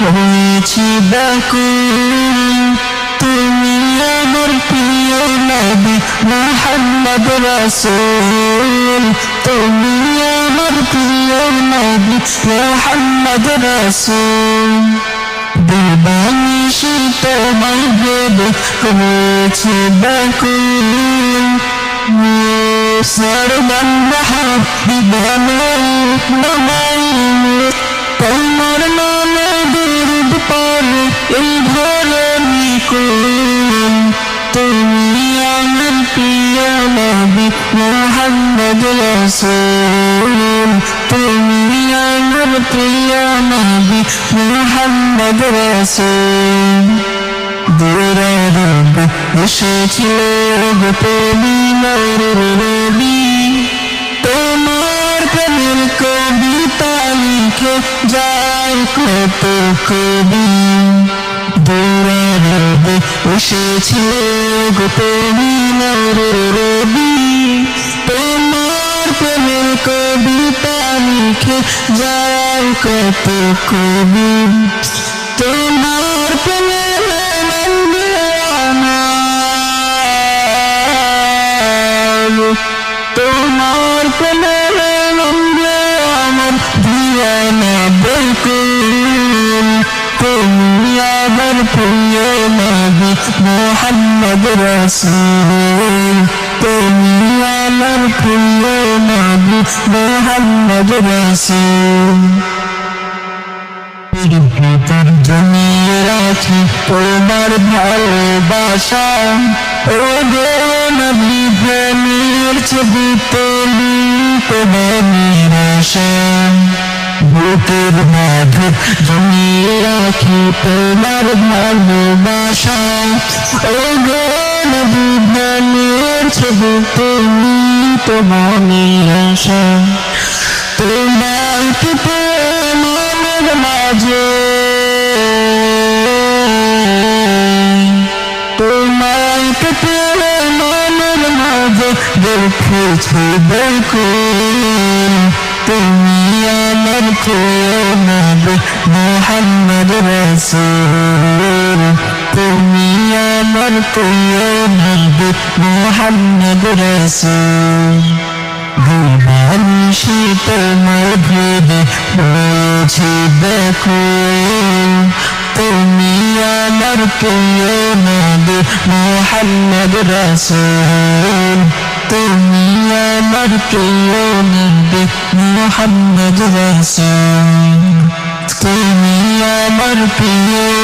হয়েছি ব্যাকুল। তুমি আমার প্রিয় নবী মোহাম্মদ রাসূল। তুমি আমার প্রিয় নবী মোহাম্মদ রাসূল। দিবানিশি তোমায় ভেবে হয়েছে ব্যাকুল। সর্বন্নহা বিধানের নমাইন মোহাম্মদ রসুল তুমি আমার প্রিয় নবী মোহাম্মদ রসুল দূরে রবে এসেছিল গোপনী মরুর রবি তোমার প্রেমের কবিতা লিখে যায় কত কবি দূরে রবে এসেছিল গোপনী মরুর রবি কবিতা লিখে যায় কত কবি তোমার আমার। তোমার আমার দিয়ানা বেকুল। তুমি আমার প্রিয় নবী মোহাম্মদ রাসূল। তুমি মোহাম্মদ রাসূল। ভিতর জমিয়ে রাখি তোমার ভালোবাসা। ও গো নবী প্রেমের ছবি তুলি তোমার নিরাশা বুকের মাঝে জমিয়ে রাখি তোমার ভালোবাসা। ও গো নবী প্রেমের ছবি তুলি তোমার নিরাশা। তোমার প্রেমের মাঝে। তোমার প্রেমের মাঝে দেখেছি দেখুন তুমি আমার নবী মোহাম্মদ রসুল। তুমি আমার নবী মোহাম্মদ রসুল। দিবানিশি তোমার ভেবে রয়েছে দেখো। তুমি আমার প্রিয় নবী মোহাম্মদ রাসূল। তুমি আমার প্রিয় নবী মোহাম্মদ রাসূল। তুমি আমার প্রিয়